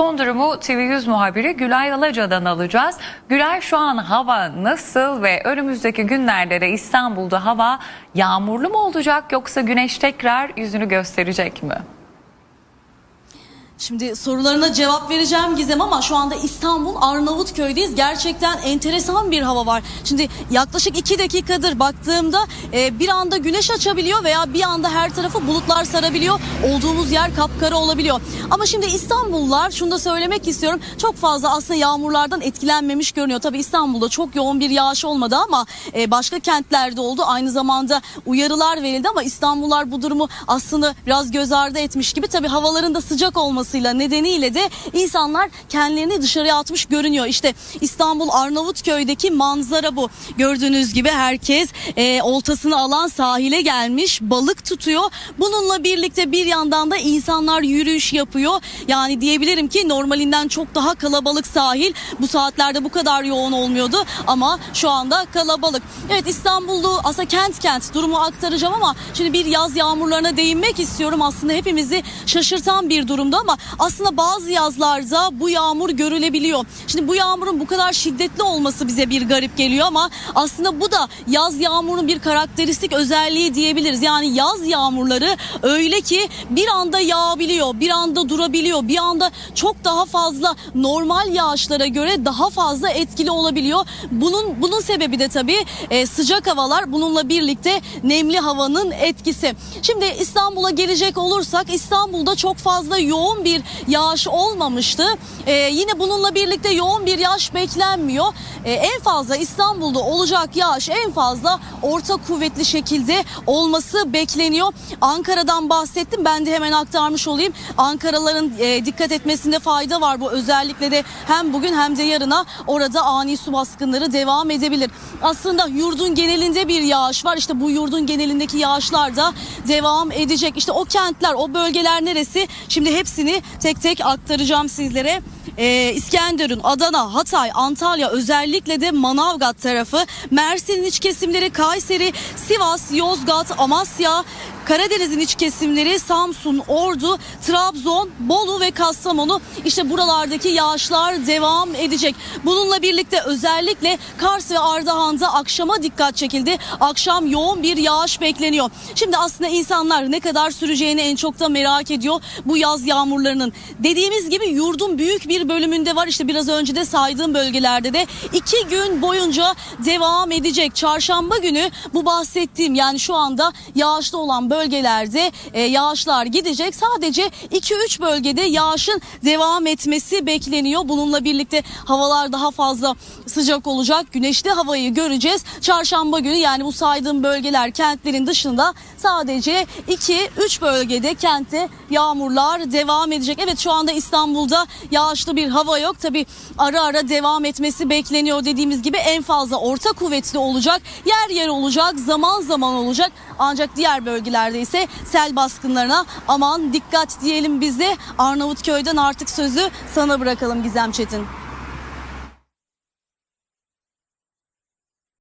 Son durumu TV100 muhabiri Gülay Alaca'dan alacağız. Gülay şu an hava nasıl ve önümüzdeki günlerde de İstanbul'da hava yağmurlu mu olacak yoksa güneş tekrar yüzünü gösterecek mi? Şimdi sorularına cevap vereceğim Gizem ama şu anda İstanbul Arnavutköy'deyiz. Gerçekten enteresan bir hava var. Şimdi yaklaşık iki dakikadır baktığımda e, bir anda güneş açabiliyor veya bir anda her tarafı bulutlar sarabiliyor. Olduğumuz yer kapkara olabiliyor. Ama şimdi İstanbullular şunu da söylemek istiyorum. Çok fazla aslında yağmurlardan etkilenmemiş görünüyor. Tabii İstanbul'da çok yoğun bir yağış olmadı ama e, başka kentlerde oldu. Aynı zamanda uyarılar verildi ama İstanbullular bu durumu aslında biraz göz ardı etmiş gibi. Tabii havaların da sıcak olmasıyla nedeniyle de insanlar kendilerini dışarıya atmış görünüyor. İşte İstanbul Arnavutköy'deki manzara bu. Gördüğünüz gibi herkes e, oltasını alan sahile gelmiş balık tutuyor. Bununla birlikte bir yandan da insanlar yürüyüş yapıyor. Yani diyebilirim ki normalinden çok daha kalabalık sahil. Bu saatlerde bu kadar yoğun olmuyordu ama şu anda kalabalık. Evet İstanbul'u aslında kent kent durumu aktaracağım ama şimdi bir yaz yağmurlarına değinmek istiyorum. Aslında hepimizi şaşırtan bir durumda ama aslında bazı yazlarda bu yağmur görülebiliyor. Şimdi bu yağmurun bu kadar şiddetli olması bize bir garip geliyor ama aslında bu da yaz yağmurunun bir karakteristik özelliği diyebiliriz. Yani yaz yağmurları öyle ki bir anda yağabiliyor, bir anda durabiliyor, bir anda çok daha fazla normal yağışlara göre daha fazla etkili olabiliyor. Bunun bunun sebebi de tabii e, sıcak havalar bununla birlikte nemli havanın etkisi. Şimdi İstanbul'a gelecek olursak İstanbul'da çok fazla yoğun bir yağış olmamıştı. E, yine bununla birlikte yoğun bir yağış beklenmiyor. E, en fazla İstanbul'da olacak yağış en fazla orta kuvvetli şekilde olması bekleniyor. Ankara'dan bahsettim ben de hemen aktarmış olayım. Ankaralıların e, dikkat etmesinde fayda var bu özellikle de hem bugün hem de yarına orada ani su baskınları devam edebilir. Aslında yurdun genelinde bir yağış var. İşte bu yurdun genelindeki yağışlar da devam edecek. İşte o kentler, o bölgeler neresi? Şimdi hepsini tek tek aktaracağım sizlere. Ee, İskenderun, Adana, Hatay, Antalya özellikle de Manavgat tarafı, Mersin'in iç kesimleri, Kayseri, Sivas, Yozgat, Amasya, Karadeniz'in iç kesimleri Samsun, Ordu, Trabzon, Bolu ve Kastamonu işte buralardaki yağışlar devam edecek. Bununla birlikte özellikle Kars ve Ardahan'da akşama dikkat çekildi. Akşam yoğun bir yağış bekleniyor. Şimdi aslında insanlar ne kadar süreceğini en çok da merak ediyor bu yaz yağmurlarının. Dediğimiz gibi yurdun büyük bir bölümünde var işte biraz önce de saydığım bölgelerde de iki gün boyunca devam edecek. Çarşamba günü bu bahsettiğim yani şu anda yağışlı olan bölgelerde e, yağışlar gidecek. Sadece 2-3 bölgede yağışın devam etmesi bekleniyor. Bununla birlikte havalar daha fazla sıcak olacak. Güneşli havayı göreceğiz. Çarşamba günü yani bu saydığım bölgeler kentlerin dışında sadece 2-3 bölgede kentte yağmurlar devam edecek. Evet şu anda İstanbul'da yağışlı bir hava yok. Tabi ara ara devam etmesi bekleniyor dediğimiz gibi en fazla orta kuvvetli olacak. Yer yer olacak zaman zaman olacak. Ancak diğer bölgelerde sel baskınlarına aman dikkat diyelim biz de Arnavutköy'den artık sözü sana bırakalım Gizem Çetin.